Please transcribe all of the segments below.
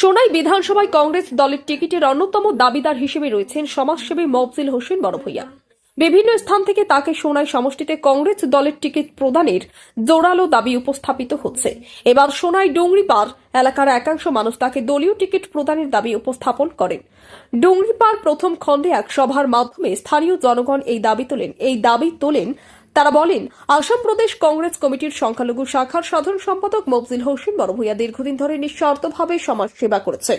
সোনাই বিধানসভায় কংগ্রেস দলের টিকিটের অন্যতম দাবিদার হিসেবে রয়েছেন সমাজসেবী মফজিল হোসেন বড়ভূইয়া। বিভিন্ন স্থান থেকে তাকে সোনাই সমষ্টিতে কংগ্রেস দলের টিকিট প্রদানের জোরালো দাবি উপস্থাপিত হচ্ছে। এবার সোনাই ডুংরিপাড় এলাকার একাংশ মানুষ তাকে দলীয় টিকিট প্রদানের দাবি উপস্থাপন করেন। ডুংরিপাড় প্রথম খণ্ডে এক সভার মাধ্যমে স্থানীয় জনগণ এই দাবি তোলেন। এই দাবি তোলেন তারা বলেন, আসাম প্রদেশ কংগ্রেস কমিটির সংখ্যালঘু শাখার সাধারণ সম্পাদক মফজিল হোসেন বড়ভূইয়া দীর্ঘদিন ধরে নিঃস্বার্থভাবে সমাজ সেবা করেছে।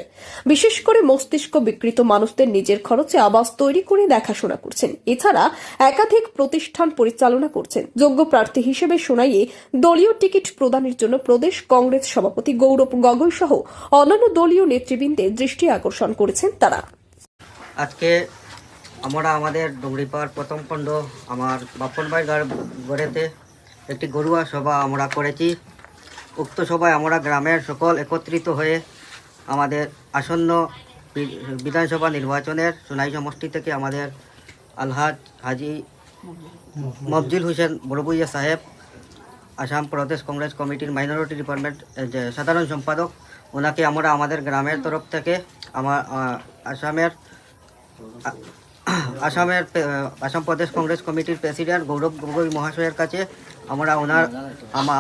বিশেষ করে মস্তিষ্ক বিকৃত মানুষদের নিজের খরচে আবাস তৈরি করে দেখাশোনা করছেন। এছাড়া একাধিক প্রতিষ্ঠান পরিচালনা করছেন। যোগ্য প্রার্থী হিসেবে শোনাইয়ে দলীয় টিকিট প্রদানের জন্য প্রদেশ কংগ্রেস সভাপতি গৌরব গগৈ সহ অন্যান্য দলীয় নেতৃবৃন্দের দৃষ্টি আকর্ষণ করেছেন তারা। আজকে আমরা আমাদের ডুংরিপাড় প্রথম খণ্ড আমার বাপন ভাই গড়েতে একটি গরুয়া সভা আমরা করেছি। উক্ত সভায় আমরা গ্রামের সকল একত্রিত হয়ে আমাদের আসন্ন বিধানসভা নির্বাচনের সোনাই সমষ্টি থেকে আমাদের আলহাজ হাজি মফজিল হোসেন বড়বুইয়া সাহেব, আসাম প্রদেশ কংগ্রেস কমিটির মাইনরিটি ডিপার্টমেন্ট যে সাধারণ সম্পাদক, ওনাকে আমরা আমাদের গ্রামের তরফ থেকে আমার আসামের আসামের আসাম প্রদেশ কংগ্রেস কমিটির প্রেসিডেন্ট গৌরব গগৈ মহাশয়ের কাছে আমরা ওনার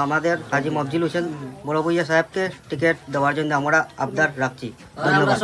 আমাদের হাজি মফজিল হোসেন বড়বইয়া সাহেবকে টিকিট দেওয়ার জন্য আমরা আবদার রাখছি। ধন্যবাদ।